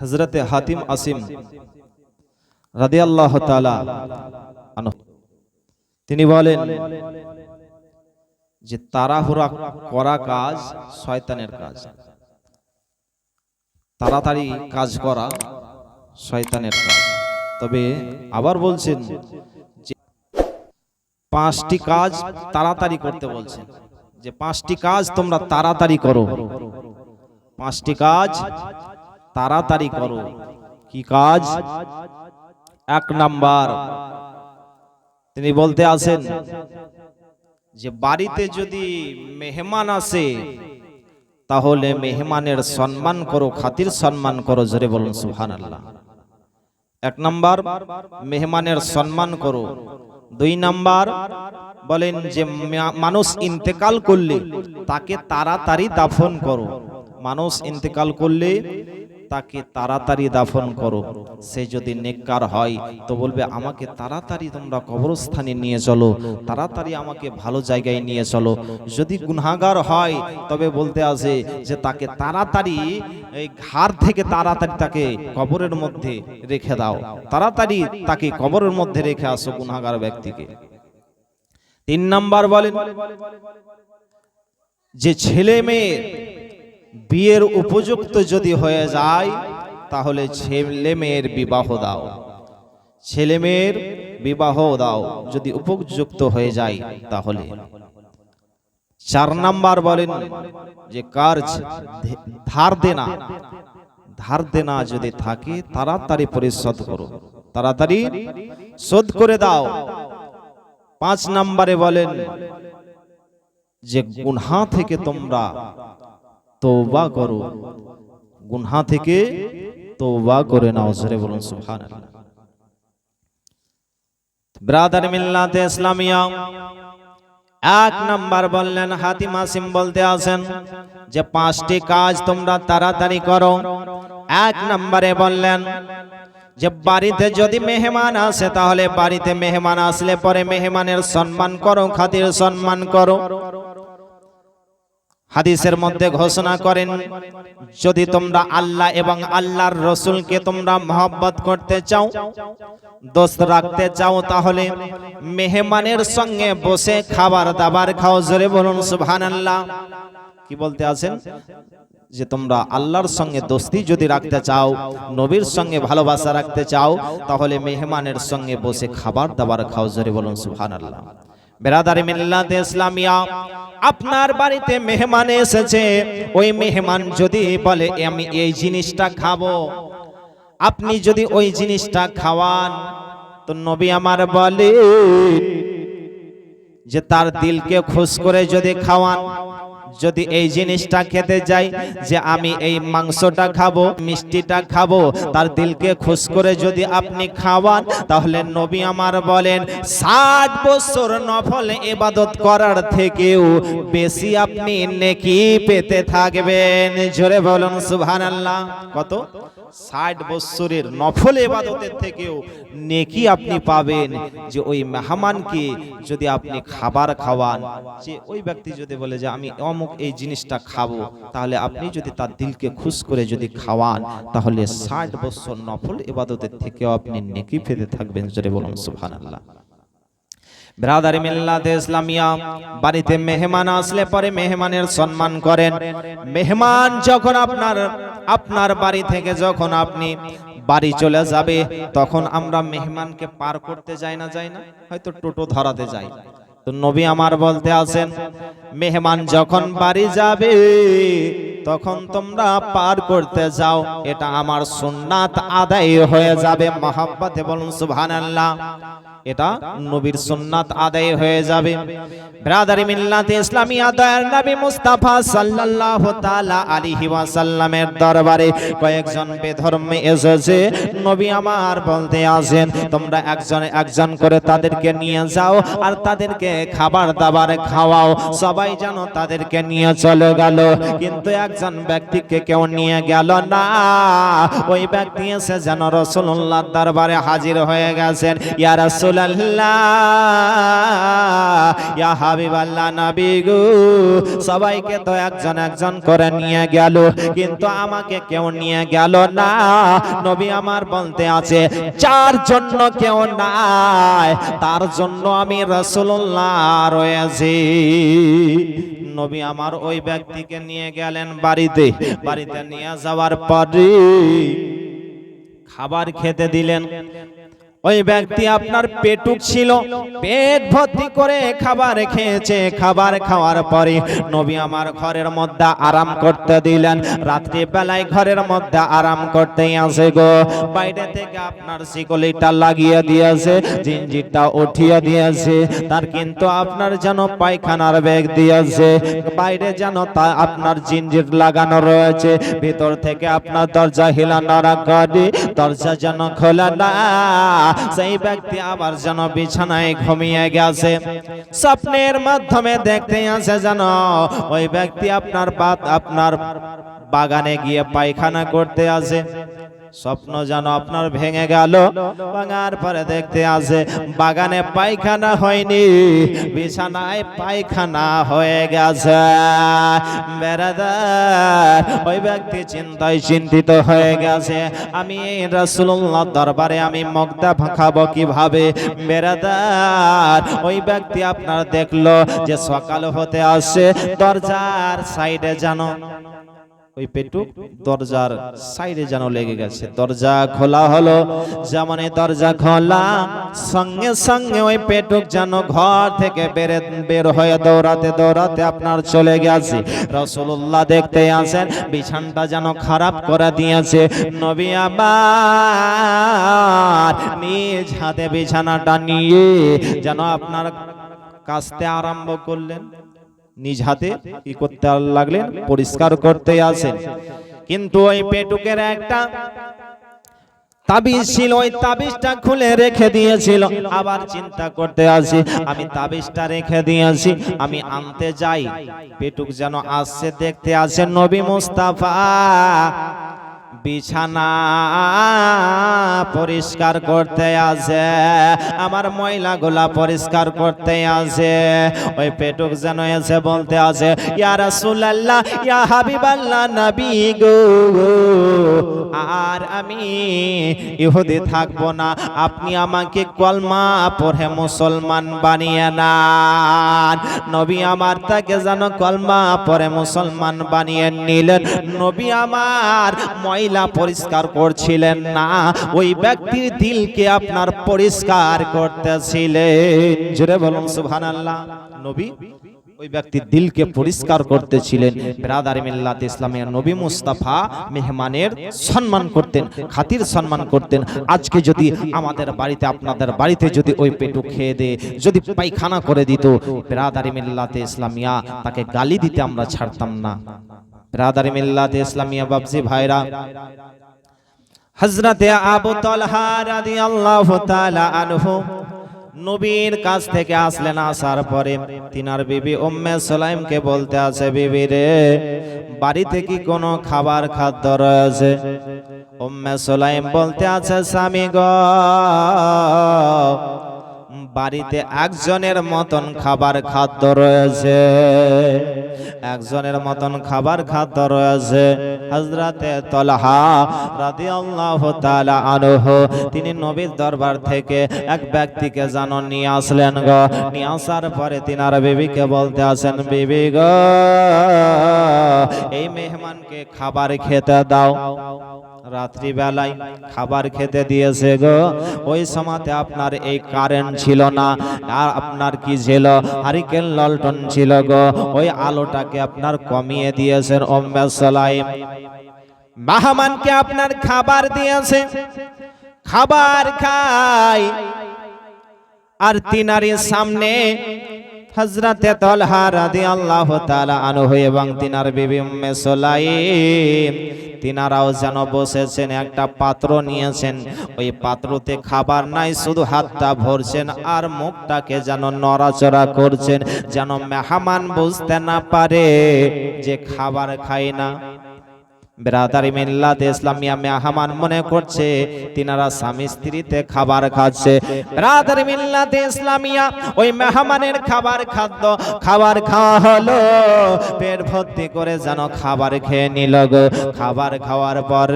হজরতে হাতিম আসিম রাদিয়াল্লাহ তাআলা তিনি বলেন যে, তাড়াহুড়া করা কাজ শয়তানের কাজ। তাড়াতাড়ি কাজ করা শয়তানের কাজ। তবে আবার বলছেন যে, পাঁচটি কাজ তাড়াতাড়ি করতে বলছেন। যে, পাঁচটি কাজ তোমরা তাড়াতাড়ি করো। পাঁচটি কাজ তাড়াতাড়ি করো। কি কাজ? এক নাম্বার। তিনি বলতে আছেন যে, বাড়িতে যদি মেহমান আসে, তাহলে মেহমানের সম্মান করো, খাতির সম্মান করো, জোরে বলুন সুহান আল্লাহ এক নাম্বার, মেহমানের সম্মান করো। দুই নাম্বার, বলেন যে মানুষ ইন্তেকাল করলে তাকে তাড়াতাড়ি দাফন করো। মানুষ ইন্তেকাল করলে তাকে তাড়াতাড়ি দাফন করো। সে যদি নেককার হয়, তো বলবে, আমাকে তাড়াতাড়ি তোমরা কবরস্থানে নিয়ে চলো, তাড়াতাড়ি আমাকে ভালো জায়গায় নিয়ে চলো। যদি গুনাহগার হয়, তবে বলতে আসে যে, তাকে তাড়াতাড়ি এই ঘাড় থেকে তাড়াতাড়ি তাকে কবরের মধ্যে রেখে দাও। তাড়াতাড়ি তাকে কবরের মধ্যে রেখে আসো গুনাহগার ব্যক্তিকে। তিন নাম্বার বলেন, যে ছেলে মেয়ে বিয়ের উপযুক্ত যদি হয়ে যায়, তাহলে ছেলে মেয়ের বিবাহ দাও। ছেলে মেয়ের বিবাহ দাও, যদি উপযুক্ত হয়ে যায়, তাহলে। চার নাম্বার বলেন যে কার্জ ধে- ধার দেনা। ধার দেনা যদি থাকে, তাড়াতাড়ি পরিশোধ করো। তাড়াতাড়ি শোধ করে দাও। পাঁচ নাম্বারে বলেন যে গুনহা থেকে তোমরা তৌবা করো। গুনহা থেকে তৌবা করে নাও, জোরে বলুন, সুবহানাল্লাহ। ব্রাদার মিল্লাতে ইসলামিয়া, এক নাম্বার বললেন, হাতিম আসিম বলতে আছেন যে পাঁচটি কাজ তোমরা তাড়াতাড়ি করো। এক নম্বরে বললেন যে বাড়িতে যদি মেহমান আসে, তাহলে বাড়িতে মেহমান আসলে পরে মেহমানের সম্মান করো, খাতির সম্মান করো। হাদিসের মধ্যে ঘোষণা করেন যদি তোমরা আল্লাহ এবং আল্লাহর রসুলকে তোমরা মহব্বত করতে চাও দোস্ত রাখতে চাও তাহলে মেহমানের সঙ্গে বসে খাবার দাবার খাও জোরে বলুন সুহান আল্লাহ কি বলতে আছেন? যে তোমরা আল্লাহর সঙ্গে দোস্তি যদি রাখতে চাও নবীর সঙ্গে ভালোবাসা রাখতে চাও তাহলে মেহমানের সঙ্গে বসে খাবার দাবার খাও জোরে বলুন সুবহানাল্লাহ। বেরাদারি মিল্লাতে ইসলামিয়া, আপনার বাড়িতে মেহমান এসেছে। ওই মেহমান যদি বলে, আমি এই জিনিসটা খাব। আপনি যদি ওই জিনিসটা খাওয়ান, তো নবী আমার বলে যে তার দিলকে খুশ করে যদি খাওয়ান। যদি এই জিনিসটা খেতে যাই যে আমি এই মাংসটা খাব, মিষ্টিটা খাব, তার দিলকে খুশ করে যদি আপনি খাওয়ান, তাহলে নবী আমার বলেন, ষাট বছর নফল এবাদত করার থেকেও বেশি আপনি নেকি পেতে থাকবেন। জোরে বলুন, সুবহানাল্লাহ। কত? ষাট বৎসরের নফল এবাদতের থেকেও নেকি আপনি পাবেন যে ওই মেহমানকে যদি আপনি খাবার খাওয়ান। যে ওই ব্যক্তি যদি বলে যে আমি অমুক এই জিনিসটা খাব, তাহলে আপনি যদি তার দিলকে খুশ করে যদি খাওয়ান, তাহলে ষাট বৎসর নফল এবাদতের থেকেও আপনি নেকি পেতে থাকবেন, জোরে বলুন ব্রাদারি মিল্লাতে ইসলামিয়া, বাড়িতে মেহমান আসলে পরে মেহমানের সম্মান করেন। মেহমান যখন আপনার আপনার বাড়ি থেকে যখন আপনি বাড়ি চলে যাবে, তখন আমরা মেহমানকে পার করতে যাই না যাই না? হয়তো টোটো ধরাতে যাই। তো নবী আমার বলতে আছেন, মেহমান যখন বাড়ি যাবে, তখন তোমরা পার করতে যাও। এটা আমার সুন্নাত আদায় হয়ে যাবে। মহাব্বাতে বলুন, সুবহানাল্লাহ। এটা নবীর সুন্নাত আদায় হয়ে যাবে। ব্রাদারি মিল্লাতে ইসলামী আদায়ের নবী মুস্তাফা সাল্লাল্লাহু তাআলা আলাইহি ওয়াসাল্লামের দরবারে কয়েকজন বেধর্মী এসেছে। নবী আমার বলতে আছেন তোমরা একজন একজন করে তাদেরকে নিয়ে যাও আর তাদেরকে খাবার দাবার খাওয়াও। সবাই যেন তাদেরকে নিয়ে চলে গেল। কিন্তু একজন ব্যক্তিকে কেউ নিয়ে গেল না। ওই ব্যক্তি এসে যেন রসুল্লাহ দরবারে হাজির হয়ে গেছেন। ইয়া রাসূলুল্লাহ। ইয়া গো সবাইকে তো একজন একজন করে নিয়ে গেল, কিন্তু আমাকে কেউ নিয়ে গেল না। নবী আমার বলতে আছে, যার জন্য কেউ নাই, তার জন্য আমি রসুল্লাহ রয়েছি। নবী আমার ওই ব্যক্তিকে নিয়ে গেলেন বাড়িতে। বাড়িতে নিয়ে যাওয়ার পরে খাবার খেতে দিলেন। ওই ব্যক্তি আপনার পেটুক ছিল, পেট ভর্তি করে খাবার খেয়েছে। খাবার খাওয়ার পরে নবী আমার ঘরের মধ্যে আরাম করতে দিলেন। রাত্রি বেলায় ঘরের মধ্যে আরাম করতে আসে গো। বাইরে থেকে আপনার শিকলিটা লাগিয়ে দিয়েছে, জিঞ্জিরটা উঠিয়ে দিয়েছে। তার কিন্তু আপনার যেন পায়খানার ব্যাগ দিয়েছে। বাইরে যেন তা আপনার জিঞ্জির লাগানো রয়েছে। ভিতর থেকে আপনার দরজা হিলানোরা করে দরজা যেন খোলা না সেই ব্যক্তি আবার যেন বিছানায় ঘুমিয়ে গেছে। স্বপ্নের মাধ্যমে দেখতে আসে যেন ওই ব্যক্তি আপনার পাত আপনার বাগানে গিয়ে পায়খানা করতে আসে। স্বপ্ন যেন আপনার ভেঙে গেল। ভাঙার পরে দেখতে আসে, বাগানে পায়খানা হয়নি, বিছানায় পায়খানা হয়ে গেছে। বেড়াদার ওই ব্যক্তি চিন্তায় চিন্তিত হয়ে গেছে। আমি এই দরবারে আমি মগদা ভাঙাবো কীভাবে? বেড়াদার ওই ব্যক্তি আপনার দেখল যে সকাল হতে আসে, দরজার সাইডে জানো ওই পেটুক দরজার সাইডে যেন লেগে গেছে। দরজা খোলা হলো যেমন দরজা খোলা সঙ্গে সঙ্গে ওই পেটুক যেন ঘর থেকে বেরে বের হয়ে দৌড়াতে দৌড়াতে আপনার চলে গেছে। রসুল্লাহ দেখতে আসেন বিছানটা যেন খারাপ করে দিয়েছে। নবী আবার নিজ হাতে বিছানাটা নিয়ে যেন আপনার কাস্তে আরম্ভ করলেন। নিজ হাতে কি করতে লাগলেন, পরিষ্কার করতে আসেন। কিন্তু ওই পেটুকের একটা তাবিজ ছিল, ওই তাবিজটা খুলে রেখে দিয়েছিল। আবার চিন্তা করতে আমি তাবিজটা রেখে দিয়েছি, আমি আনতে যাই। পেটুক যেন আসছে, দেখতে আসে, নবী মুস্তাফা। বিছানা পরিষ্কার করতে আসে আমার ময়লাগুলা পরিষ্কার করতে আসে ওই পেটুক যেন এসে বলতে আসে ইয়া রাসূলুল্লাহ, ইয়া হাবিবাল্লাহ নবী গো। আর আমি ইহুদি থাকব না, আপনি আমাকে কলমা পড়ে মুসলমান বানিয়ে নেন। নবী আমার তাকে যেন কলমা পড়ে মুসলমান বানিয়ে নিলেন। নবী আমার ময়লা পরিষ্কার করছিলেন না, ওই ব্যক্তির দিলকে আপনার পরিষ্কার করতেছিলেন। জোরে বলুন, সুবহানাল্লাহ। নবী, ওই ব্যক্তির দিলকে পরিষ্কার করতেছিলেন। ব্রাদার মিল্লাত ইসলামের নবী মুস্তাফা মেহমানের সম্মান করতেন, খাতির সম্মান করতেন। আজকে যদি আমাদের বাড়িতে, আপনাদের বাড়িতে যদি ওই পেটু খেয়ে দে, যদি পায়খানা করে দিত, ব্রাদারি মিল্লাতে ইসলামিয়া তাকে গালি দিতে আমরা ছাড়তাম না। ব্রাদারি মিল্লাতে ইসলামিয়া বাবজি ভাইরা। হজরতে আবু তলহা রাদিয়াল্লাহু তাআলা আনহু নবীর কাছ থেকে আসলেন, আসার পরে তিনার বিবি উম্মে সুলাইমকে বলতে আছে, বিবি রে, বাড়িতে কি কোনো খাবার খাদ্য রয়েছে? উম্মে সুলাইম বলতে আছে, স্বামী গ বাড়িতে একজনের মতন খাবার খাদ্য রয়েছে। একজনের মতন খাবার খাদ্য রয়েছে। হজরতে তলহা রাদিয়াল্লাহু তাআলা আনহু, তিনি নবীর দরবার থেকে এক ব্যক্তিকে যেন নিয়ে আসলেন গো। নিয়ে আসার পরে তিনার বিবিকে বলতে আসেন বিবি গো, এই মেহমানকে খাবার খেতে দাও। রাত্রিবেলায় খাবার খেতে দিয়েছে গো। ওই সময়তে আপনার এই কারেন্ট ছিল না, আর আপনার কি ছিল? হারিকেন ললটন ছিল গো। ওই আলোটাকে আপনার কমিয়ে দিয়েছেন ওম্মে সালাইম বাহমানকে আপনার খাবার দিয়েছে। খাবার খাই আর তিনারির সামনে হজরতে তলহা রাদিয়াল্লাহু তাআলা আনহু এবং তিনার বিবি উম্মে তিনারাও যেন বসেছেন, একটা পাত্র নিয়েছেন। ওই পাত্রতে খাবার নাই, শুধু হাতটা ভরছেন আর মুখটাকে যেন নড়াচড়া করছেন, যেন মেহমান বুঝতে না পারে যে খাবার খাই না। ব্রাদারি মিল্লাত ইসলামিয়া মেহমান মনে করছে তিনারা স্বামী স্ত্রীতে খাবার খাচ্ছে। ব্রাদারি মিল্লাত ইসলামিয়া ওই মেহমানের খাবার খাদ্য খাবার খাওয়া হলো। পেট ভর্তি করে যেন খাবার খেয়ে নিল গো। খাবার খাওয়ার পর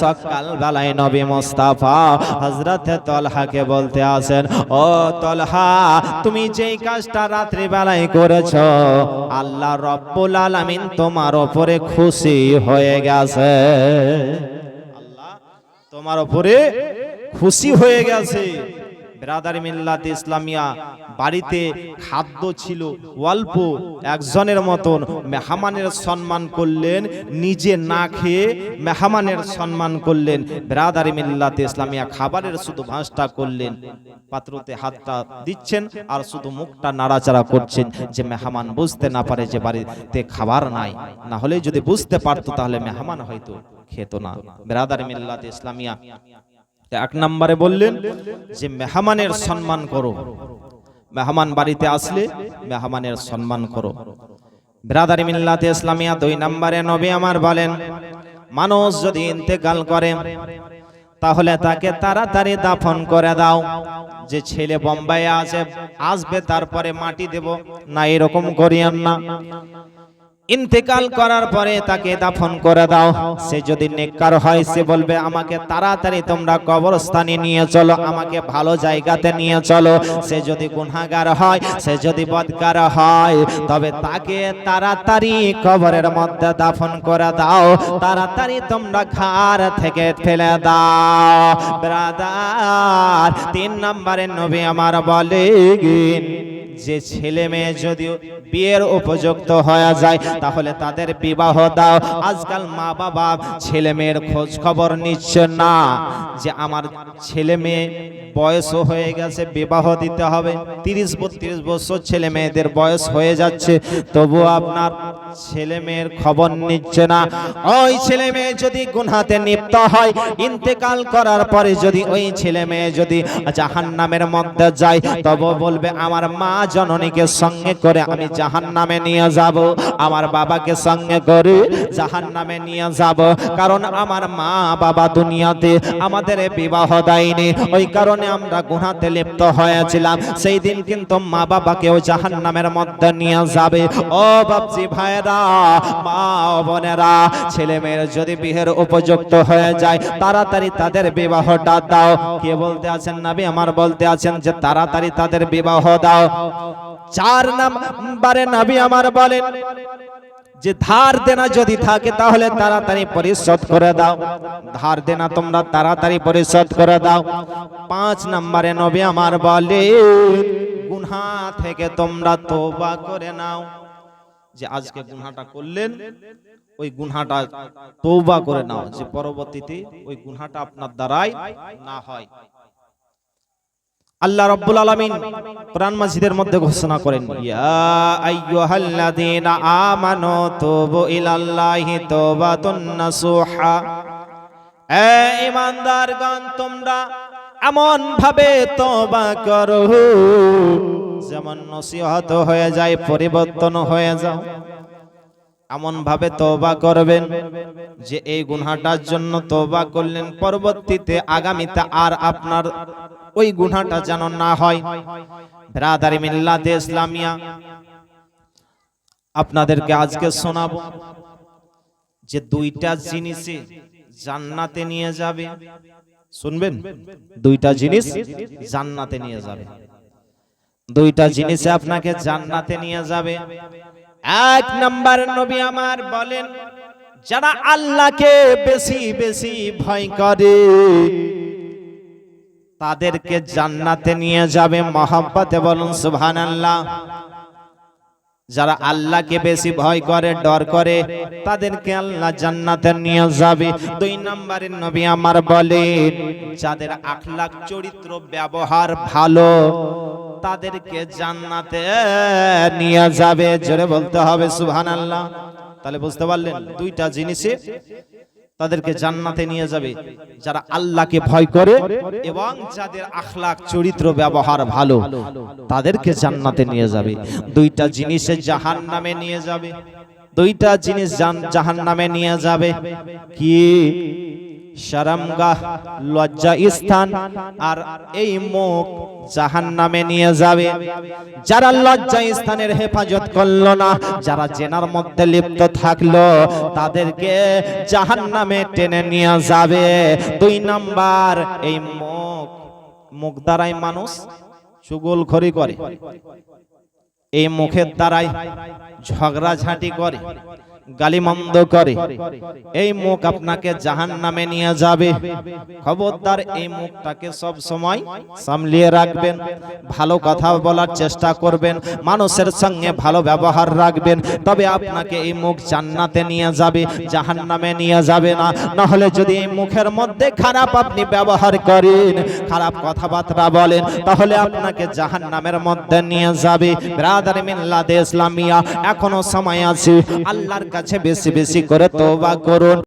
সকাল বেলায় নবী মোস্তাফা হজরতে তলহাকে বলতে আসেন ও তলহা তুমি যেই কাজটা রাত্রি বেলায় করেছ আল্লাহ রব্বুল আলামিন তোমার ওপরে খুশি হয়ে গেছে। আল্লাহ তোমার উপরে খুশি হয়ে গেছে। ব্রাদার মিল্লাতে ইসলামিয়া, বাড়িতে খাদ্য ছিল অল্প, একজনের মতন মেহমানের সম্মান করলেন, নিজে না খেয়ে মেহমানের সম্মান করলেন, ব্রাদার মিল্লাতে ইসলামিয়া খাবারের শুধু ভাঁজটা করলেন। পাত্রতে হাতটা দিচ্ছেন আর শুধু মুখটা নাড়াচাড়া করছেন যে মেহমান বুঝতে না পারে যে বাড়িতে খাবার নাই। না হলে যদি বুঝতে পারতো তাহলে মেহমান হয়তো খেত না। ব্রাদার মিল্লাতে ইসলামিয়া এক নম্বরে বললেন যে মেহমানের সম্মান করো। মেহমান বাড়িতে আসলে মেহমানের সম্মান করো। ব্রাদারি মিল্লাতে ইসলামিয়া দুই নম্বরে নবী আমার বলেন, মানুষ যদি ইন্তেকাল করে, তাহলে তাকে তাড়াতাড়ি দাফন করে দাও। যে ছেলে বোম্বাইয়ে আছে আসবে তারপরে মাটি দেব। না এরকম করিয়েন না। ইন্তেকাল করার পরে তাকে দাফন করে দাও। সে যদি নেককার হয়, সে বলবে, আমাকে তাড়াতাড়ি তোমরা কবরস্থানে নিয়ে চলো, আমাকে ভালো জায়গাতে নিয়ে চলো। সে যদি গুনাহগার হয়, সে যদি বদকার হয়, তবে তাকে তাড়াতাড়ি কবরের মধ্যে দাফন করে দাও। তাড়াতাড়ি তোমরা ঘর থেকে ফেলে দাও। ব্রাদার, তিন নম্বরে নবী আমার বলে যে ছেলে মেয়ে যদি বিয়ের উপযুক্ত হয়ে যায়, তাহলে তাদের বিবাহ দাও। আজকাল মা বাবা ছেলে মেয়ের খোঁজ খবর নিচ্ছে না যে আমার ছেলে মেয়ে বয়সও হয়ে গেছে, বিবাহ দিতে হবে। তিরিশ বত্রিশ বছর ছেলে মেয়েদের বয়স হয়ে যাচ্ছে, তবু আপনার ছেলে মেয়ের খবর নিচ্ছে না। ওই ছেলে মেয়ে যদি গুনহাতে লিপ্ত হয়, ইন্তেকাল করার পরে যদি ওই ছেলে মেয়ে যদি জাহান নামের মধ্যে যায়, তবু বলবে, আমার মা জননীকে সঙ্গে করে আমি জাহান নামে নিয়ে যাব, আমার বাবাকে সঙ্গে করে জাহান নামে নিয়ে যাব। কারণ আমার মা বাবা দুনিয়াতে আমাদের বিবাহ দেয়নি। ওই কারণে আমরা গুনাতে লিপ্ত হয়েছিলাম। সেই দিন কিন্তু মা বাবাকেও জাহান নামের মধ্যে নিয়ে যাবে। ও বাপজি ভাইরা মা ও বোনেরা ছেলে মেয়ের যদি বিয়ের উপযুক্ত হয়ে যায়, তাড়াতাড়ি তাদের বিবাহটা দাও। কে বলতে আছেন? নাবি আমার বলতে আছেন যে তাড়াতাড়ি তাদের বিবাহ দাও। চার নাম্বারে নাবি আমার বলেন যে ধার দেনা যদি থাকে, তাহলে তাড়াতাড়ি পরিশোধ করে দাও। ধার দেনা তোমরা তাড়াতাড়ি পরিশোধ করে দাও। পাঁচ নম্বরে নবী আমার বলে, গুনহা থেকে তোমরা তোবা করে নাও। যে আজকে গুনহাটা করলেন, ওই গুনহাটা তৌবা করে নাও। যে পরবর্তীতে ওই গুনহাটা আপনার দ্বারাই না হয়। আল্লাহ রাব্বুল আলামিন কোরআন মাজিদের মধ্যে ঘোষণা করেন তুবু এ ঈমানদারগণ, তোমরা এমন ভাবে তওবা করো, যেমন নসিহত হয়ে যায়, পরিবর্তন হয়ে যাও। এমন ভাবে তওবা করবেন যে এই গুনাহটার জন্য তওবা করলেন, পরবর্তীতে আগামীতে আর আপনার ওই গুনাহটা যেন না হয়। ব্রাদারি মিল্লাতে ইসলামিয়া, আপনাদেরকে আজকে শোনাবো যে দুইটা জিনিসে জান্নাতে নিয়ে যাবে। শুনবেন? দুইটা জিনিস জান্নাতে নিয়ে যাবে। দুইটা জিনিসে আপনাকে জান্নাতে নিয়ে যাবে। এক নাম্বার নবী আমার বলেন, যারা আল্লাহকে বেশি বেশি ভয় করে তাদেরকে জান্নাতে নিয়ে যাবে মহাব্বতে বলুন সুবহানাল্লাহ। যারা আল্লাহকে বেশি ভয় করে, ডর করে, তাদেরকে আল্লাহ জান্নাতে নিয়ে যাবে। দুই নম্বরের নবী আমার বলে, যাদের আখলাক চরিত্র, ব্যবহার ভালো, তাদেরকে জান্নাতে নিয়ে যাবে। জোরে বলতে হবে সুবহানাল্লাহ। তাহলে বুঝতে পারলেন, দুইটা জিনিসে তাদেরকে জান্নাতে নিয়ে যাবে। যারা আল্লাহকে ভয় করে এবং যাদের আখলাক চরিত্র ব্যবহার ভালো তাদেরকে জান্নাতে নিয়ে যাবে। দুইটা জিনিসে জাহান নামে নিয়ে যাবে। দুইটা জিনিস জাহান নামে নিয়ে যাবে। কি? শরমগাহ লজ্জা স্থান আর এই মুখ জাহান নামে নিয়ে যাবে। যারা লজ্জা স্থানের হেফাজত করল না, যারা জেনার মধ্যে লিপ্ত থাকল, তাদেরকে জাহান নামে টেনে নিয়ে যাবে। দুই নাম্বার, এই মুখ মুখ দ্বারাই মানুষ চুগলখড়ি করে। এই মুখের দ্বারাই ঝগড়াঝাঁটি করে। গালিমন্দ করে। এই মুখ আপনাকে জাহান নামে নিয়ে যাবে। খবরদার এই মুখটাকে সব সময় সামলিয়ে রাখবেন, ভালো কথা বলার চেষ্টা করবেন, মানুষের সঙ্গে ভালো ব্যবহার রাখবেন। তবে আপনাকে এই মুখ জান্নাতে নিয়ে যাবে জাহান নামে নিয়ে যাবে না। নাহলে যদি এই মুখের মধ্যে খারাপ আপনি ব্যবহার করেন, খারাপ কথাবার্তা বলেন, তাহলে আপনাকে জাহান নামের মধ্যে নিয়ে যাবে। ব্রাদার মিল্লাদে ইসলামিয়া এখনও সময় আছে, আল্লাহর কাছে বেশি বেশি করে তোবা করুন।